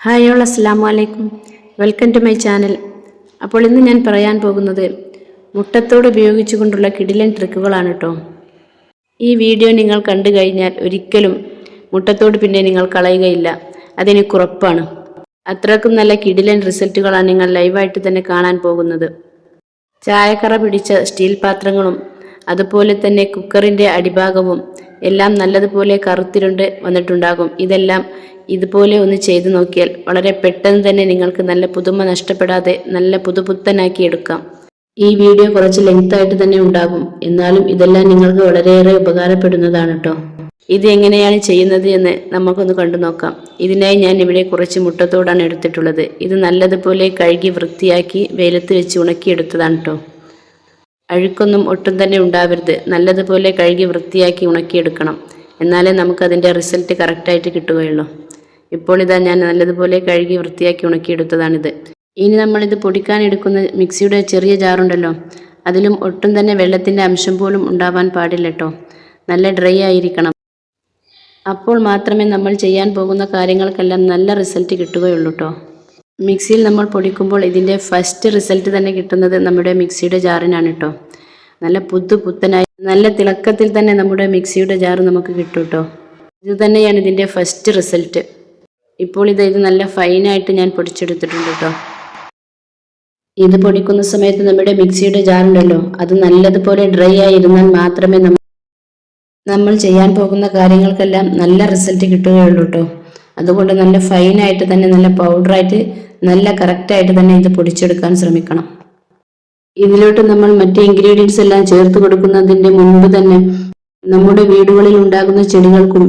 Hi all അസ്സാം വലൈക്കും welcome to my channel. അപ്പോൾ ഇന്ന് ഞാൻ പറയാൻ പോകുന്നത് മുട്ടത്തോട് ഉപയോഗിച്ചുകൊണ്ടുള്ള കിടിലൻ ട്രിക്കുകളാണ് കേട്ടോ ഈ വീഡിയോ നിങ്ങൾ കണ്ടു കഴിഞ്ഞാൽ ഒരിക്കലും മുട്ടത്തോട് പിന്നെ നിങ്ങൾ കളയുകയില്ല. അതെനിക്ക് ഉറപ്പാണ് അത്രക്കും നല്ല കിടിലൻ റിസൾട്ടുകളാണ് നിങ്ങൾ ലൈവായിട്ട് തന്നെ കാണാൻ പോകുന്നത്. ചായക്കറ പിടിച്ച സ്റ്റീൽ പാത്രങ്ങളും അതുപോലെ തന്നെ കുക്കറിന്റെ അടിഭാഗവും എല്ലാം നല്ലതുപോലെ കറുത്തിരുണ്ട് വന്നിട്ടുണ്ടാകും. ഇതെല്ലാം ഇതുപോലെ ഒന്ന് ചെയ്തു നോക്കിയാൽ വളരെ പെട്ടെന്ന് തന്നെ നിങ്ങൾക്ക് നല്ല പുതുമ നഷ്ടപ്പെടാതെ നല്ല പുതുപുത്തനാക്കി എടുക്കാം. ഈ വീഡിയോ കുറച്ച് ലെങ്ത് ആയിട്ട് തന്നെ ഉണ്ടാകും. എന്നാലും ഇതെല്ലാം നിങ്ങൾക്ക് വളരെയേറെ ഉപകാരപ്പെടുന്നതാണ് കേട്ടോ ഇത് എങ്ങനെയാണ് ചെയ്യുന്നത് എന്ന് നമുക്കൊന്ന് കണ്ടു നോക്കാം. ഇതിനായി ഞാൻ ഇവിടെ കുറച്ച് മുട്ടത്തോടാണ് എടുത്തിട്ടുള്ളത്. ഇത് നല്ലതുപോലെ കഴുകി വൃത്തിയാക്കി വെയിലത്ത് വെച്ച് ഉണക്കിയെടുത്തതാണ് കേട്ടോ അഴുക്കൊന്നും ഒട്ടും തന്നെ ഉണ്ടാവരുത്. നല്ലതുപോലെ കഴുകി വൃത്തിയാക്കി ഉണക്കിയെടുക്കണം എന്നാലേ നമുക്കതിന്റെ റിസൾട്ട് കറക്റ്റായിട്ട് കിട്ടുകയുള്ളൂ. ഇപ്പോൾ ഇതാ ഞാൻ നല്ലതുപോലെ കഴുകി വൃത്തിയാക്കി ഉണക്കിയെടുത്തതാണിത്. ഇനി നമ്മളിത് പൊടിക്കാൻ എടുക്കുന്ന മിക്സിയുടെ ചെറിയ ജാറുണ്ടല്ലോ അതിലും ഒട്ടും തന്നെ വെള്ളത്തിന്റെ അംശം പോലും ഉണ്ടാവാൻ പാടില്ല കേട്ടോ നല്ല ഡ്രൈ ആയിരിക്കണം. അപ്പോൾ മാത്രമേ നമ്മൾ ചെയ്യാൻ പോകുന്ന കാര്യങ്ങൾക്കെല്ലാം നല്ല റിസൾട്ട് കിട്ടുകയുള്ളൂ കേട്ടോ മിക്സിയിൽ നമ്മൾ പൊടിക്കുമ്പോൾ ഇതിന്റെ ഫസ്റ്റ് റിസൾട്ട് തന്നെ കിട്ടുന്നത് നമ്മുടെ മിക്സിയുടെ ജാറിനാണ് കേട്ടോ നല്ല പുത്തു പുത്തനായി നല്ല തിളക്കത്തിൽ തന്നെ നമ്മുടെ മിക്സിയുടെ ജാറ് നമുക്ക് കിട്ടും കേട്ടോ ഇത് തന്നെയാണ് ഇതിന്റെ ഫസ്റ്റ് റിസൾട്ട്. ഇപ്പോൾ ഇത് ഇത് നല്ല ഫൈനായിട്ട് ഞാൻ പൊടിച്ചെടുത്തിട്ടുണ്ട് കേട്ടോ ഇത് പൊടിക്കുന്ന സമയത്ത് നമ്മുടെ മിക്സിയുടെ ജാറുണ്ടല്ലോ അത് നല്ലതുപോലെ ഡ്രൈ ആയിരുന്നാൽ മാത്രമേ നമ്മൾ നമ്മൾ ചെയ്യാൻ പോകുന്ന കാര്യങ്ങൾക്കെല്ലാം നല്ല റിസൾട്ട് കിട്ടുകയുള്ളൂ കേട്ടോ അതുകൊണ്ട് നല്ല ഫൈനായിട്ട് തന്നെ നല്ല പൗഡറായിട്ട് നല്ല കറക്റ്റായിട്ട് തന്നെ ഇത് പൊടിച്ചെടുക്കാൻ ശ്രമിക്കണം. ഇതിലോട്ട് നമ്മൾ മറ്റ് ഇൻഗ്രീഡിയൻസ് എല്ലാം ചേർത്ത് കൊടുക്കുന്നതിന്റെ മുൻപ് തന്നെ നമ്മുടെ വീടുകളിൽ ഉണ്ടാകുന്ന ചെടികൾക്കും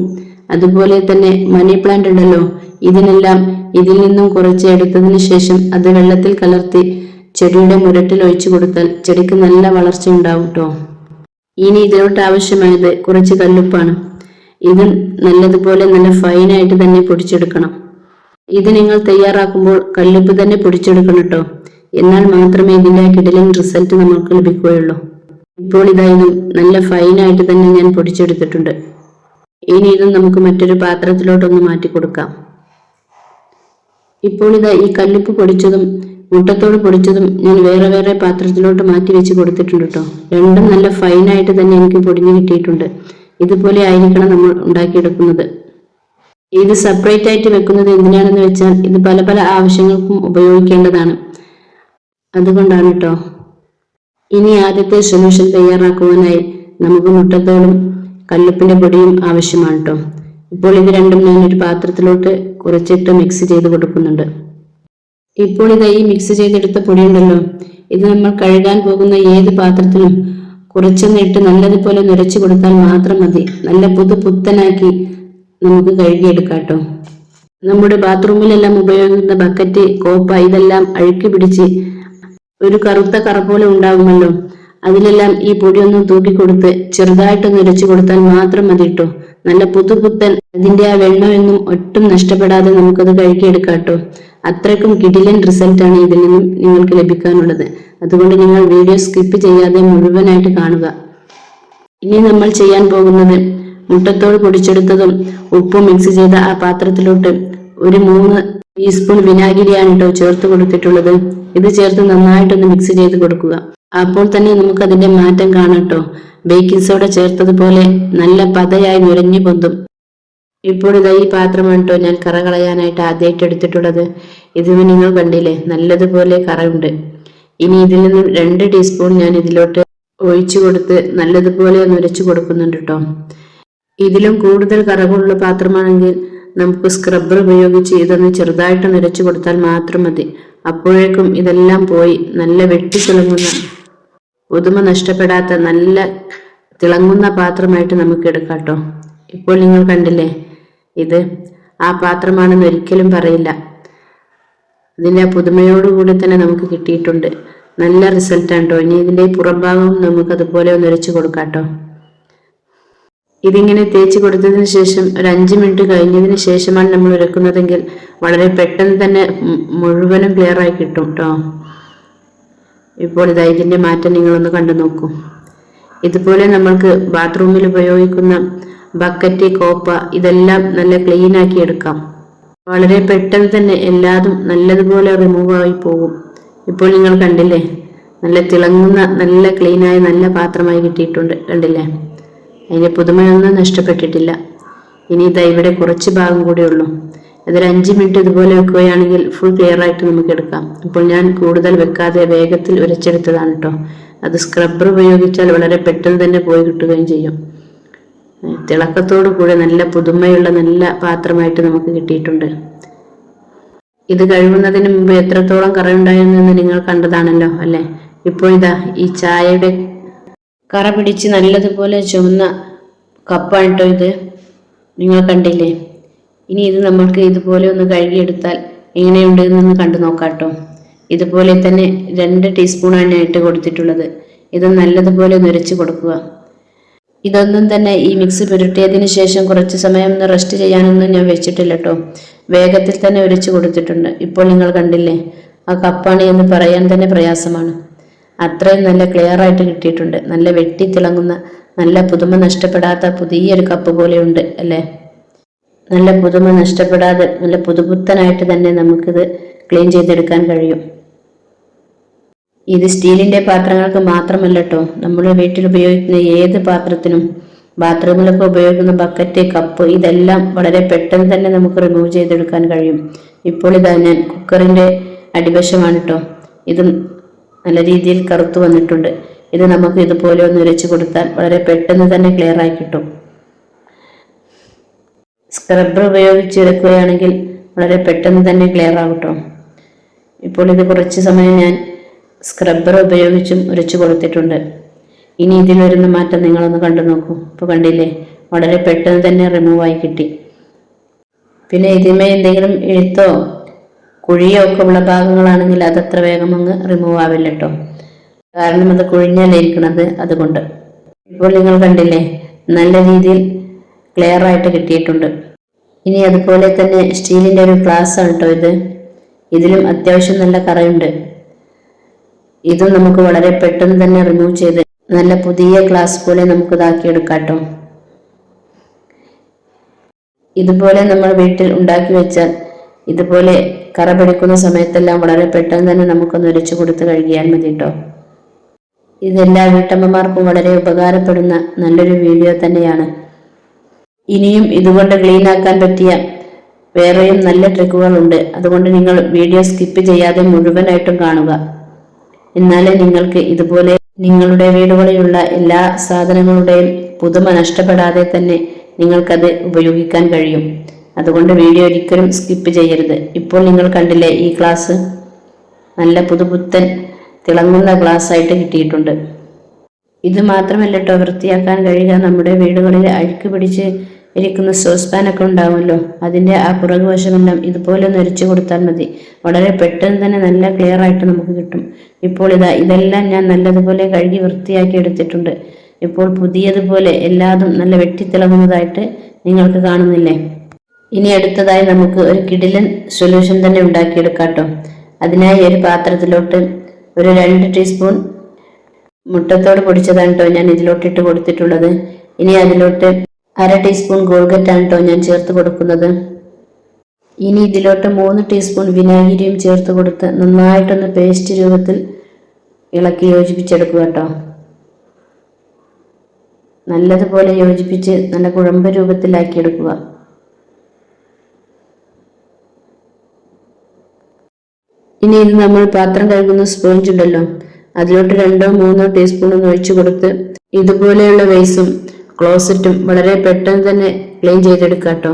അതുപോലെ തന്നെ മണി പ്ലാന്റ് ഉണ്ടല്ലോ. ഇതിനെല്ലാം ഇതിൽ നിന്നും കുറച്ച് എടുത്തതിന് ശേഷം അത് വെള്ളത്തിൽ കലർത്തി ചെടിയുടെ മുരട്ടിൽ ഒഴിച്ചു കൊടുത്താൽ ചെടിക്ക് നല്ല വളർച്ച ഉണ്ടാവും കേട്ടോ ഇനി ഇതിലോട്ട് ആവശ്യമായത് കുറച്ച് കല്ലുപ്പാണ്. ഇത് നല്ലതുപോലെ നല്ല ഫൈനായിട്ട് തന്നെ പൊടിച്ചെടുക്കണം. ഇത് നിങ്ങൾ തയ്യാറാക്കുമ്പോൾ കല്ലുപ്പ് തന്നെ പൊടിച്ചെടുക്കണം കേട്ടോ എന്നാൽ മാത്രമേ ഇതിന്റെ കിടലിൻ റിസൾട്ട് നമുക്ക് ലഭിക്കുകയുള്ളൂ. ഇപ്പോൾ ഇതായതും നല്ല ഫൈനായിട്ട് തന്നെ ഞാൻ പൊടിച്ചെടുത്തിട്ടുണ്ട്. ഇനി ഇത് നമുക്ക് മറ്റൊരു പാത്രത്തിലോട്ടൊന്ന് മാറ്റി കൊടുക്കാം. ഇപ്പോൾ ഇതാ ഈ കല്ലുപ്പ് പൊടിച്ചതും മുട്ടത്തോട് പൊടിച്ചതും ഞാൻ വേറെ വേറെ പാത്രത്തിലോട്ട് മാറ്റി വെച്ച് കൊടുത്തിട്ടുണ്ട് കേട്ടോ. രണ്ടും നല്ല ഫൈനായിട്ട് തന്നെ എനിക്ക് പൊടിഞ്ഞു കിട്ടിയിട്ടുണ്ട്. ഇതുപോലെ ആയിരിക്കണം നമ്മൾ ഉണ്ടാക്കിയെടുക്കുന്നത്. ഇത് സെപ്പറേറ്റ് ആയിട്ട് വെക്കുന്നത് എന്തിനാണെന്ന് വെച്ചാൽ ഇത് പല പല ആവശ്യങ്ങൾക്കും ഉപയോഗിക്കേണ്ടതാണ്. അതുകൊണ്ടാണ് കേട്ടോ. ഇനി ആദ്യത്തെ സൊല്യൂഷൻ തയ്യാറാക്കുവാനായി നമുക്ക് മുട്ടത്തോടും കല്ലുപ്പിന്റെ പൊടിയും ആവശ്യമാണ് കേട്ടോ ഇപ്പോൾ ഇത് രണ്ടും ഞാൻ ഒരു പാത്രത്തിലോട്ട് കുറച്ചിട്ട് മിക്സ് ചെയ്ത് കൊടുക്കുന്നുണ്ട്. ഇപ്പോൾ ഇത് ഈ മിക്സ് ചെയ്തെടുത്ത പൊടിയുണ്ടല്ലോ. ഇത് നമ്മൾ കഴുകാൻ പോകുന്ന ഏത് പാത്രത്തിലും കുറച്ചൊന്നിട്ട് നല്ലതുപോലെ നിറച്ചു കൊടുത്താൽ മാത്രം മതി. നല്ല പുതു പുത്തനാക്കി നമുക്ക് കഴുകിയെടുക്കാം കേട്ടോ നമ്മുടെ ബാത്റൂമിലെല്ലാം ഉപയോഗിക്കുന്ന ബക്കറ്റ് കോപ്പ ഇതെല്ലാം അഴുക്കി പിടിച്ച് ഒരു കറുത്ത കറ പോലെ ഉണ്ടാകുമല്ലോ അതിലെല്ലാം ഈ പൊടിയൊന്നും തൂക്കിക്കൊടുത്ത് ചെറുതായിട്ടൊന്ന് ഇരച്ചു കൊടുത്താൽ മാത്രം മതി കേട്ടോ നല്ല പുതുപുത്തൻ അതിന്റെ ആ വെണ്ണമൊന്നും ഒട്ടും നഷ്ടപ്പെടാതെ നമുക്കത് കഴുകിയെടുക്കാം കേട്ടോ അത്രക്കും കിടിലൻ റിസൾട്ടാണ് ഇതിൽ നിന്നും നിങ്ങൾക്ക് ലഭിക്കാനുള്ളത്. അതുകൊണ്ട് നിങ്ങൾ വീഡിയോ സ്കിപ്പ് ചെയ്യാതെ മുഴുവനായിട്ട് കാണുക. ഇനി നമ്മൾ ചെയ്യാൻ പോകുന്നത് മുട്ടത്തോട് പൊടിച്ചെടുത്തതും ഉപ്പും മിക്സ് ചെയ്ത ആ പാത്രത്തിലോട്ട് ഒരു മൂന്ന് ടീസ്പൂൺ വിനാഗിരിയാണ് കേട്ടോ ചേർത്ത് കൊടുത്തിട്ടുള്ളത്. ഇത് ചേർത്ത് നന്നായിട്ടൊന്ന് മിക്സ് ചെയ്ത് കൊടുക്കുക. അപ്പോൾ തന്നെ നമുക്ക് അതിന്റെ മാറ്റം കാണട്ടോ. ബേക്കിംഗ് സോഡ ചേർത്തതുപോലെ നല്ല പതയായി നുരഞ്ഞു പൊന്തും. ഇപ്പോൾ ഈ പാത്രമാണ് കേട്ടോ ഞാൻ കറ കളയാനായിട്ട് ആദ്യമായിട്ട് എടുത്തിട്ടുള്ളത്. ഇത് നിങ്ങൾ കണ്ടില്ലേ നല്ലതുപോലെ കറയുണ്ട്. ഇനി ഇതിൽ നിന്ന് രണ്ട് ടീസ്പൂൺ ഞാൻ ഇതിലോട്ട് ഒഴിച്ചു കൊടുത്ത് നല്ലതുപോലെ ഒന്ന് ഉരച്ചു കൊടുക്കുന്നുണ്ട് കേട്ടോ ഇതിലും കൂടുതൽ കറകളുള്ള പാത്രമാണെങ്കിൽ നമുക്ക് സ്ക്രബ്ബർ ഉപയോഗിച്ച് ഇതൊന്ന് ചെറുതായിട്ട് നിരച്ചു കൊടുത്താൽ മാത്രം മതി. അപ്പോഴേക്കും ഇതെല്ലാം പോയി നല്ല വെട്ടിത്തിളങ്ങുന്ന പുതുമ നഷ്ടപ്പെടാത്ത നല്ല തിളങ്ങുന്ന പാത്രമായിട്ട് നമുക്ക് എടുക്കാട്ടോ. കേട്ടോ ഇപ്പോൾ നിങ്ങൾ കണ്ടില്ലേ ഇത് ആ പാത്രമാണെന്ന് ഒരിക്കലും പറയില്ല. ഇതിന്റെ ആ പുതുമയോടുകൂടി തന്നെ നമുക്ക് കിട്ടിയിട്ടുണ്ട്. നല്ല റിസൾട്ടാണ് കേട്ടോ. ഇനി ഇതിന്റെ പുറംഭാഗവും നമുക്ക് അതുപോലെ ഒന്ന് ഒരച്ച് കൊടുക്കാട്ടോ. ഇതിങ്ങനെ തേച്ച് കൊടുത്തതിന് ശേഷം ഒരു അഞ്ച് മിനിറ്റ് കഴിഞ്ഞതിന് ശേഷമാണ് നമ്മൾ ഉരക്കുന്നതെങ്കിൽ വളരെ പെട്ടെന്ന് തന്നെ മുഴുവനും ക്ലിയർ ആയി കിട്ടും കേട്ടോ. ഇപ്പോൾ ഇതാ ഇതിന്റെ മാറ്റം നിങ്ങളൊന്ന് കണ്ടു നോക്കൂ. ഇതുപോലെ നമ്മൾക്ക് ബാത്റൂമിൽ ഉപയോഗിക്കുന്ന ബക്കറ്റ് കോപ്പ ഇതെല്ലാം നല്ല ക്ലീൻ ആക്കി എടുക്കാം. വളരെ പെട്ടെന്ന് തന്നെ എല്ലാതും നല്ലതുപോലെ റിമൂവ് ആയി പോകും. ഇപ്പോൾ നിങ്ങൾ കണ്ടില്ലേ? നല്ല തിളങ്ങുന്ന നല്ല ക്ലീനായ നല്ല പാത്രമായി കിട്ടിയിട്ടുണ്ട്. കണ്ടില്ലേ? അതിന്റെ പുതുമയൊന്നും നഷ്ടപ്പെട്ടിട്ടില്ല. ഇനി ഇതാ ഇവിടെ കുറച്ച് ഭാഗം കൂടെ ഉള്ളൂ. അതൊരു അഞ്ച് മിനിറ്റ് ഇതുപോലെ വെക്കുകയാണെങ്കിൽ ഫുൾ ക്ലിയർ ആയിട്ട് നമുക്ക് എടുക്കാം. അപ്പോൾ ഞാൻ കൂടുതൽ വെക്കാതെ വേഗത്തിൽ ഉരച്ചെടുത്തതാണ് കേട്ടോ അത് സ്ക്രബ്ബർ ഉപയോഗിച്ചാൽ വളരെ പെട്ടെന്ന് തന്നെ പോയി കിട്ടുകയും ചെയ്യും. തിളക്കത്തോടു കൂടെ നല്ല പുതുമയുള്ള നല്ല പാത്രമായിട്ട് നമുക്ക് കിട്ടിയിട്ടുണ്ട്. ഇത് കഴുകുന്നതിന് മുമ്പ് എത്രത്തോളം കറ ഉണ്ടായിരുന്നെന്ന് നിങ്ങൾ കണ്ടതാണല്ലോ അല്ലെ? ഇപ്പോൾ ഇതാ ഈ ചായയുടെ കറ പിടിച്ച് നല്ലതുപോലെ ചുവന്ന കപ്പാണ് കേട്ടോ ഇത്. നിങ്ങൾ കണ്ടില്ലേ? ഇനി ഇത് നമ്മൾക്ക് ഇതുപോലെ ഒന്ന് കഴുകിയെടുത്താൽ എങ്ങനെയുണ്ട് എന്നൊന്ന് കണ്ടു നോക്കാട്ടോ ഇതുപോലെ തന്നെ രണ്ട് ടീസ്പൂണാണ് ഞാൻ ഇട്ട് കൊടുത്തിട്ടുള്ളത്. ഇത് നല്ലതുപോലെ നുരച്ച് കൊടുക്കുക. ഇതൊന്നും തന്നെ ഈ മിക്സ് പുരട്ടിയതിന് ശേഷം കുറച്ച് സമയം ഒന്ന് റെസ്റ്റ് ചെയ്യാനൊന്നും ഞാൻ വെച്ചിട്ടില്ല കേട്ടോ. വേഗത്തിൽ തന്നെ ഉരച്ച് കൊടുത്തിട്ടുണ്ട്. ഇപ്പോൾ നിങ്ങൾ കണ്ടില്ലേ ആ കപ്പാണ് എന്ന് പറയാൻ തന്നെ പ്രയാസമാണ്. അത്രയും നല്ല ക്ലിയർ ആയിട്ട് കിട്ടിയിട്ടുണ്ട്. നല്ല വെട്ടി തിളങ്ങുന്ന നല്ല പുതുമ നഷ്ടപ്പെടാത്ത പുതിയൊരു കപ്പ് പോലെയുണ്ട് അല്ലേ? നല്ല പുതുമ നഷ്ടപ്പെടാതെ നല്ല പുതുപുത്തനായിട്ട് തന്നെ നമുക്കിത് ക്ലീൻ ചെയ്തെടുക്കാൻ കഴിയും. ഇത് സ്റ്റീലിന്റെ പാത്രങ്ങൾക്ക് മാത്രമല്ല കേട്ടോ നമ്മൾ വീട്ടിൽ ഉപയോഗിക്കുന്ന ഏത് പാത്രത്തിനും ബാത്റൂമിലൊക്കെ ഉപയോഗിക്കുന്ന ബക്കറ്റ് കപ്പ് ഇതെല്ലാം വളരെ പെട്ടെന്ന് തന്നെ നമുക്ക് റിമൂവ് ചെയ്തെടുക്കാൻ കഴിയും. ഇപ്പോൾ ഇതാ ഞാൻ കുക്കറിന്റെ അടിവശമാണ് കേട്ടോ ഇത് നല്ല രീതിയിൽ കറുത്തു വന്നിട്ടുണ്ട്. ഇത് നമുക്ക് ഇതുപോലെ ഒന്ന് ഉരച്ചു കൊടുത്താൽ വളരെ പെട്ടെന്ന് തന്നെ ക്ലിയർ ആയി കിട്ടും. സ്ക്രബ്ബർ ഉപയോഗിച്ച് എടുക്കുകയാണെങ്കിൽ വളരെ പെട്ടെന്ന് തന്നെ ക്ലിയർ ആകട്ടോ ഇപ്പോൾ ഇത് കുറച്ച് സമയം ഞാൻ സ്ക്രബ്ബർ ഉപയോഗിച്ചും ഉരച്ചു കൊടുത്തിട്ടുണ്ട്. ഇനി ഇതിൽ വരുന്ന മാറ്റം നിങ്ങളൊന്ന് കണ്ടു നോക്കൂ. ഇപ്പോൾ കണ്ടില്ലേ? വളരെ പെട്ടെന്ന് തന്നെ റിമൂവായി കിട്ടി. പിന്നെ ഇതിന്മേ എന്തെങ്കിലും എഴുത്തോ കുഴിയോ ഒക്കെ ഉള്ള ഭാഗങ്ങളാണെങ്കിൽ അതത്ര വേഗം അങ്ങ് റിമൂവ് ആവില്ല കേട്ടോ കാരണം അത് കുഴിഞ്ഞല്ലേ അതുകൊണ്ട്. ഇപ്പോൾ നിങ്ങൾ കണ്ടില്ലേ? നല്ല രീതിയിൽ ക്ലിയർ ആയിട്ട് കിട്ടിയിട്ടുണ്ട്. ഇനി അതുപോലെ തന്നെ സ്റ്റീലിന്റെ ഒരു ഗ്ലാസ് ആണ് കേട്ടോ ഇത്. ഇതിലും അത്യാവശ്യം നല്ല കറയുണ്ട്. ഇതും നമുക്ക് വളരെ പെട്ടെന്ന് തന്നെ റിമൂവ് ചെയ്ത് നല്ല പുതിയ ഗ്ലാസ് പോലെ നമുക്ക് ഇതാക്കിയെടുക്കാം കേട്ടോ ഇതുപോലെ നമ്മൾ വീട്ടിൽ ഉണ്ടാക്കി വെച്ചാൽ ഇതുപോലെ കറ പിടിക്കുന്ന സമയത്തെല്ലാം വളരെ പെട്ടെന്ന് തന്നെ നമുക്കൊന്ന് ഒരച്ചു കൊടുത്ത് കഴുകിയാൽ മതി കേട്ടോ ഇതെല്ലാ വീട്ടമ്മമാർക്കും വളരെ ഉപകാരപ്പെടുന്ന നല്ലൊരു വീഡിയോ തന്നെയാണ്. ഇനിയും ഇതുകൊണ്ട് ക്ലീൻ ആക്കാൻ പറ്റിയ വേറെയും നല്ല ട്രിക്കുകൾ ഉണ്ട്. അതുകൊണ്ട് നിങ്ങൾ വീഡിയോ സ്കിപ്പ് ചെയ്യാതെ മുഴുവനായിട്ടും കാണുക. എന്നാലേ നിങ്ങൾക്ക് ഇതുപോലെ നിങ്ങളുടെ വീടുകളിലുള്ള എല്ലാ സാധനങ്ങളുടെയും പുതുമ നഷ്ടപ്പെടാതെ തന്നെ നിങ്ങൾക്കത് ഉപയോഗിക്കാൻ കഴിയും. അതുകൊണ്ട് വീഡിയോ ഒരിക്കലും സ്കിപ്പ് ചെയ്യരുത്. ഇപ്പോൾ നിങ്ങൾ കണ്ടില്ലേ ഈ ക്ലാസ് നല്ല പുതുപുത്തൻ തിളങ്ങുന്ന ഗ്ലാസ് ആയിട്ട് കിട്ടിയിട്ടുണ്ട്. ഇത് മാത്രമല്ല കേട്ടോ വൃത്തിയാക്കാൻ കഴിയുക. നമ്മുടെ വീടുകളിൽ അഴുക്ക് പിടിച്ച് ഇരിക്കുന്ന സോസ് പാനൊക്കെ ഉണ്ടാവുമല്ലോ. അതിന്റെ ആ പുറകുവശമെല്ലാം ഇതുപോലെ നൊരിച്ചു കൊടുത്താൽ മതി. വളരെ പെട്ടെന്ന് തന്നെ നല്ല ക്ലിയർ ആയിട്ട് നമുക്ക് കിട്ടും. ഇപ്പോൾ ഇതാ ഇതെല്ലാം ഞാൻ നല്ലതുപോലെ കഴുകി വൃത്തിയാക്കി എടുത്തിട്ടുണ്ട്. ഇപ്പോൾ പുതിയതുപോലെ എല്ലാതും നല്ല വെട്ടിത്തിളങ്ങുന്നതായിട്ട് നിങ്ങൾക്ക് കാണുന്നില്ലേ? ഇനി അടുത്തതായി നമുക്ക് ഒരു കിടിലൻ സൊല്യൂഷൻ തന്നെ ഉണ്ടാക്കിയെടുക്കാം അതിനായി ഒരു പാത്രത്തിലോട്ട് ഒരു രണ്ട് ടീസ്പൂൺ മുട്ടത്തോട് പൊടിച്ചതാണ് കേട്ടോ ഞാൻ ഇതിലോട്ടിട്ട് കൊടുത്തിട്ടുള്ളത്. ഇനി അതിലോട്ട് അര ടീസ്പൂൺ ഗോൾഗറ്റാണ് കേട്ടോ ഞാൻ ചേർത്ത് കൊടുക്കുന്നത്. ഇനി ഇതിലോട്ട് മൂന്ന് ടീസ്പൂൺ വിനാഗിരിയും ചേർത്ത് കൊടുത്ത് നന്നായിട്ടൊന്ന് പേസ്റ്റ് രൂപത്തിൽ ഇളക്കി യോജിപ്പിച്ചെടുക്കുക കേട്ടോ നല്ലതുപോലെ യോജിപ്പിച്ച് നല്ല കുഴമ്പ് രൂപത്തിലാക്കി എടുക്കുക ഇനി ഇത് നമ്മൾ പാത്രം കഴുകുന്ന സ്പോഞ്ച് ഉണ്ടല്ലോ അതിലോട്ട് രണ്ടോ മൂന്നോ ടീസ്പൂൺ ഒന്ന് ഒഴിച്ചു കൊടുത്ത് ഇതുപോലെയുള്ള വേസും ക്ലോസറ്റും വളരെ പെട്ടെന്ന് തന്നെ ക്ലീൻ ചെയ്തെടുക്കാം കേട്ടോ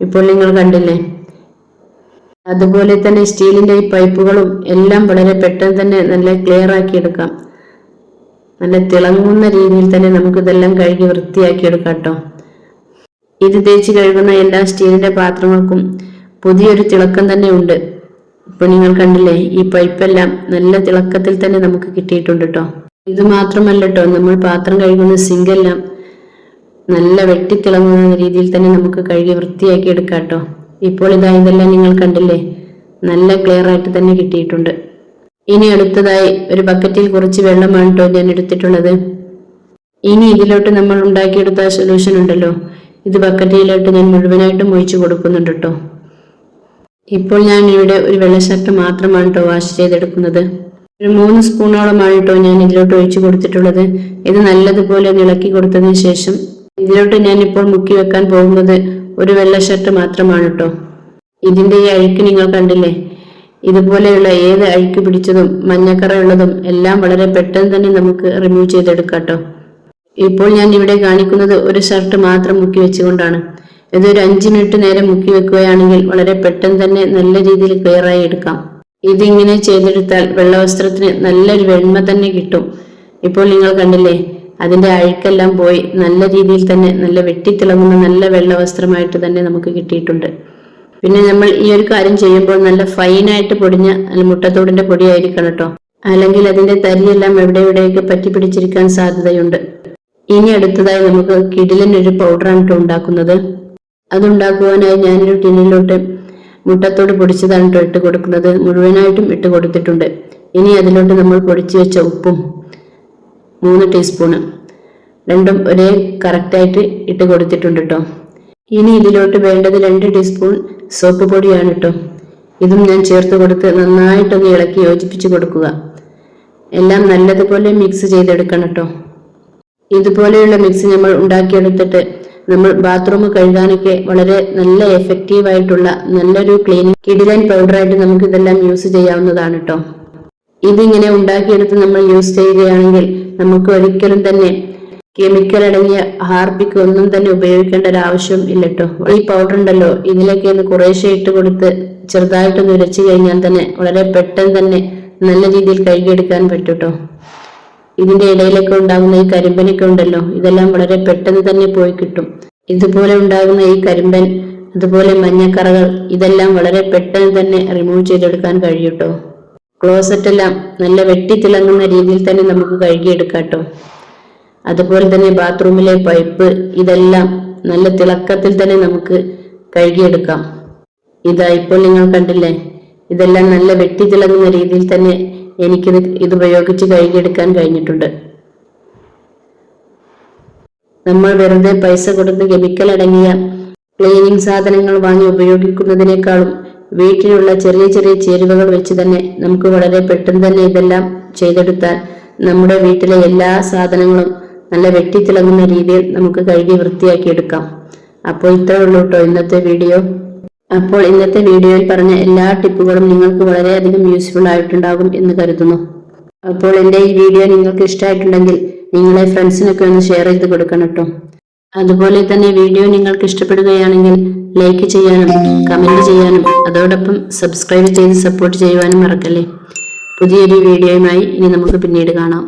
ഇപ്പോൾ നിങ്ങൾ കണ്ടില്ലേ? അതുപോലെ തന്നെ സ്റ്റീലിന്റെ ഈ പൈപ്പുകളും എല്ലാം വളരെ പെട്ടെന്ന് തന്നെ നല്ല ക്ലിയർ ആക്കി എടുക്കാം. നല്ല തിളങ്ങുന്ന രീതിയിൽ തന്നെ നമുക്ക് ഇതെല്ലാം കഴുകി വൃത്തിയാക്കി എടുക്കാം കേട്ടോ ഇത് തേച്ച് കഴുകുന്ന എല്ലാ സ്റ്റീലിന്റെ പാത്രങ്ങൾക്കും പുതിയൊരു തിളക്കം തന്നെ ഉണ്ട്. ഇപ്പൊ നിങ്ങൾ കണ്ടില്ലേ? ഈ പൈപ്പെല്ലാം നല്ല തിളക്കത്തിൽ തന്നെ നമുക്ക് കിട്ടിയിട്ടുണ്ട് കേട്ടോ. ഇത് മാത്രമല്ല കേട്ടോ നമ്മൾ പാത്രം കഴുകുന്ന സിങ്കെല്ലാം നല്ല വെട്ടിത്തിളങ്ങുന്ന രീതിയിൽ തന്നെ നമുക്ക് കഴുകി വൃത്തിയാക്കി എടുക്കാം കേട്ടോ ഇപ്പോൾ ഇതാ ഇതെല്ലാം നിങ്ങൾ കണ്ടില്ലേ? നല്ല ക്ലിയർ ആയിട്ട് തന്നെ കിട്ടിയിട്ടുണ്ട്. ഇനി അടുത്തതായി ഒരു ബക്കറ്റിൽ കുറച്ച് വെള്ളമാണ് കേട്ടോ ഞാൻ എടുത്തിട്ടുള്ളത്. ഇനി ഇതിലോട്ട് നമ്മൾ ഉണ്ടാക്കിയെടുത്ത സൊല്യൂഷൻ ഉണ്ടല്ലോ. ഇത് ബക്കറ്റിലോട്ട് ഞാൻ മുഴുവനായിട്ടും ഒഴിച്ചു കൊടുക്കുന്നുണ്ട് കേട്ടോ ഇപ്പോൾ ഞാൻ ഇവിടെ ഒരു വെള്ള ഷർട്ട് മാത്രമാണ് കേട്ടോ വാഷ് ചെയ്തെടുക്കുന്നത്. ഒരു മൂന്ന് സ്പൂണോളമാണ് ഞാൻ ഇതിലോട്ട് ഒഴിച്ചു കൊടുത്തിട്ടുള്ളത്. ഇത് നല്ലതുപോലെ ഇളക്കി കൊടുത്തതിന് ശേഷം ഇതിലോട്ട് ഞാൻ ഇപ്പോൾ മുക്കി വെക്കാൻ പോകുന്നത് ഒരു വെള്ള ഷർട്ട് മാത്രമാണ് കേട്ടോ ഇതിന്റെ ഈ അഴുക്ക് നിങ്ങൾ കണ്ടില്ലേ? ഇതുപോലെയുള്ള ഏത് അഴുക്ക് പിടിച്ചതും മഞ്ഞക്കറയുള്ളതും എല്ലാം വളരെ പെട്ടെന്ന് തന്നെ നമുക്ക് റിമൂവ് ചെയ്തെടുക്കാം കേട്ടോ ഇപ്പോൾ ഞാൻ ഇവിടെ കാണിക്കുന്നത് ഒരു ഷർട്ട് മാത്രം മുക്കി വെച്ചുകൊണ്ടാണ്. ഇതൊരു അഞ്ച് മിനിറ്റ് നേരം മുക്കി വെക്കുകയാണെങ്കിൽ വളരെ പെട്ടെന്ന് തന്നെ നല്ല രീതിയിൽ ക്ലിയറായി എടുക്കാം. ഇതിങ്ങനെ ചെയ്തെടുത്താൽ വെള്ളവസ്ത്രത്തിന് നല്ലൊരു വെണ്മ തന്നെ കിട്ടും. ഇപ്പോൾ നിങ്ങൾ കണ്ടില്ലേ അതിന്റെ അഴുക്കെല്ലാം പോയി നല്ല രീതിയിൽ തന്നെ നല്ല വെട്ടിത്തിളങ്ങുന്ന നല്ല വെള്ളവസ്ത്രമായിട്ട് തന്നെ നമുക്ക് കിട്ടിയിട്ടുണ്ട്. പിന്നെ നമ്മൾ ഈ ഒരു കാര്യം ചെയ്യുമ്പോൾ നല്ല ഫൈനായിട്ട് പൊടിഞ്ഞ മുട്ടത്തോടിന്റെ പൊടിയായിരിക്കണം കേട്ടോ. അല്ലെങ്കിൽ അതിന്റെ തരിയെല്ലാം എവിടെ എവിടെയൊക്കെ പറ്റി പിടിച്ചിരിക്കാൻ സാധ്യതയുണ്ട്. ഇനി അടുത്തതായി നമുക്ക് കിടിലൻ ഒരു പൗഡറാണ് ഉണ്ടാക്കുന്നത്. അതുണ്ടാക്കുവാനായി ഞാനൊരു ടിന്നിലോട്ട് മുട്ടത്തോട് പൊടിച്ചതാണ് കേട്ടോ ഇട്ട് കൊടുക്കുന്നത്. മുഴുവനായിട്ടും ഇട്ട് കൊടുത്തിട്ടുണ്ട്. ഇനി അതിലോട്ട് നമ്മൾ പൊടിച്ചു വെച്ച ഉപ്പും മൂന്ന് ടീസ്പൂണ് രണ്ടും ഒരേ കറക്റ്റായിട്ട് ഇട്ട് കൊടുത്തിട്ടുണ്ട് കേട്ടോ. ഇനി ഇതിലോട്ട് വേണ്ടത് രണ്ട് ടീസ്പൂൺ സോപ്പ് പൊടിയാണ് കേട്ടോ. ഇതും ഞാൻ ചേർത്ത് കൊടുത്ത് നന്നായിട്ടൊന്ന് ഇളക്കി യോജിപ്പിച്ച് കൊടുക്കുക. എല്ലാം നല്ലതുപോലെ മിക്സ് ചെയ്തെടുക്കണം കേട്ടോ. ഇതുപോലെയുള്ള മിക്സ് നമ്മൾ ഉണ്ടാക്കിയെടുത്തിട്ട് നമ്മൾ ബാത്റൂം കഴുകാനൊക്കെ വളരെ നല്ല എഫക്റ്റീവ് ആയിട്ടുള്ള നല്ലൊരു ക്ലീനിങ് കിഡിലൻ പൗഡറായിട്ട് നമുക്ക് ഇതെല്ലാം യൂസ് ചെയ്യാവുന്നതാണ് കേട്ടോ ഇതിങ്ങനെ ഉണ്ടാക്കിയെടുത്ത് നമ്മൾ യൂസ് ചെയ്യുകയാണെങ്കിൽ നമുക്ക് ഒരിക്കലും തന്നെ കെമിക്കൽ അടങ്ങിയ ഹാർപിക് ഒന്നും തന്നെ ഉപയോഗിക്കേണ്ട ഒരു ആവശ്യം ഇല്ല കേട്ടോ ഈ പൗഡർ ഉണ്ടല്ലോ ഇതിലേക്ക് ഒന്ന് കുറേശ്ശെ ഇട്ട് കൊടുത്ത് ചെറുതായിട്ടൊന്ന് ഉരച്ചു കഴിഞ്ഞാൽ തന്നെ വളരെ പെട്ടെന്ന് തന്നെ നല്ല രീതിയിൽ കഴുകിയെടുക്കാൻ പറ്റും കേട്ടോ ഇതിന്റെ ഇടയിലൊക്കെ ഉണ്ടാകുന്ന ഈ കരിമ്പനൊക്കെ ഉണ്ടല്ലോ ഇതെല്ലാം വളരെ പെട്ടെന്ന് തന്നെ പോയി കിട്ടും. ഇതുപോലെ ഉണ്ടാകുന്ന ഈ കരിമ്പൻ അതുപോലെ മഞ്ഞക്കറകൾ ഇതെല്ലാം വളരെ പെട്ടെന്ന് തന്നെ റിമൂവ് ചെയ്തെടുക്കാൻ കഴിയൂട്ടോ? ക്ലോസറ്റ് എല്ലാം നല്ല വെട്ടി തിളങ്ങുന്ന രീതിയിൽ തന്നെ നമുക്ക് കഴുകിയെടുക്കാം കേട്ടോ. അതുപോലെ തന്നെ ബാത്റൂമിലെ പൈപ്പ് ഇതെല്ലാം നല്ല തിളക്കത്തിൽ തന്നെ നമുക്ക് കഴുകിയെടുക്കാം. ഇതാ ഇപ്പോൾ നിങ്ങൾ കണ്ടില്ലേ? ഇതെല്ലാം നല്ല വെട്ടി തിളങ്ങുന്ന രീതിയിൽ തന്നെ എനിക്കിത് ഇത് ഉപയോഗിച്ച് കഴുകിയെടുക്കാൻ കഴിഞ്ഞിട്ടുണ്ട്. നമ്മൾ വെറുതെ പൈസ കൊടുത്ത് കെമിക്കൽ അടങ്ങിയ ക്ലീനിങ് സാധനങ്ങൾ വാങ്ങി ഉപയോഗിക്കുന്നതിനേക്കാളും വീട്ടിലുള്ള ചെറിയ ചെറിയ ചേരുവകൾ വെച്ച് തന്നെ നമുക്ക് വളരെ പെട്ടെന്ന് തന്നെ ഇതെല്ലാം ചെയ്തെടുത്താൽ നമ്മുടെ വീട്ടിലെ എല്ലാ സാധനങ്ങളും നല്ല വെട്ടിത്തിളങ്ങുന്ന രീതിയിൽ നമുക്ക് കഴുകി വൃത്തിയാക്കി എടുക്കാം. അപ്പോൾ ഇത്രേ ഉള്ളൂ കേട്ടോ ഇന്നത്തെ വീഡിയോ. അപ്പോൾ ഇന്നത്തെ വീഡിയോയിൽ പറഞ്ഞ എല്ലാ ടിപ്പുകളും നിങ്ങൾക്ക് വളരെയധികം യൂസ്ഫുൾ ആയിട്ടുണ്ടാകും എന്ന് കരുതുന്നു. അപ്പോൾ എന്റെ ഈ വീഡിയോ നിങ്ങൾക്ക് ഇഷ്ടമായിട്ടുണ്ടെങ്കിൽ നിങ്ങളെ ഫ്രണ്ട്സിനൊക്കെ ഒന്ന് ഷെയർ ചെയ്ത് കൊടുക്കണം കേട്ടോ. അതുപോലെ തന്നെ വീഡിയോ നിങ്ങൾക്ക് ഇഷ്ടപ്പെടുകയാണെങ്കിൽ ലൈക്ക് ചെയ്യാനും കമന്റ് ചെയ്യാനും അതോടൊപ്പം സബ്സ്ക്രൈബ് ചെയ്ത് സപ്പോർട്ട് ചെയ്യുവാനും മറക്കല്ലേ. പുതിയൊരു വീഡിയോയുമായി ഇനി നമുക്ക് പിന്നീട് കാണാം.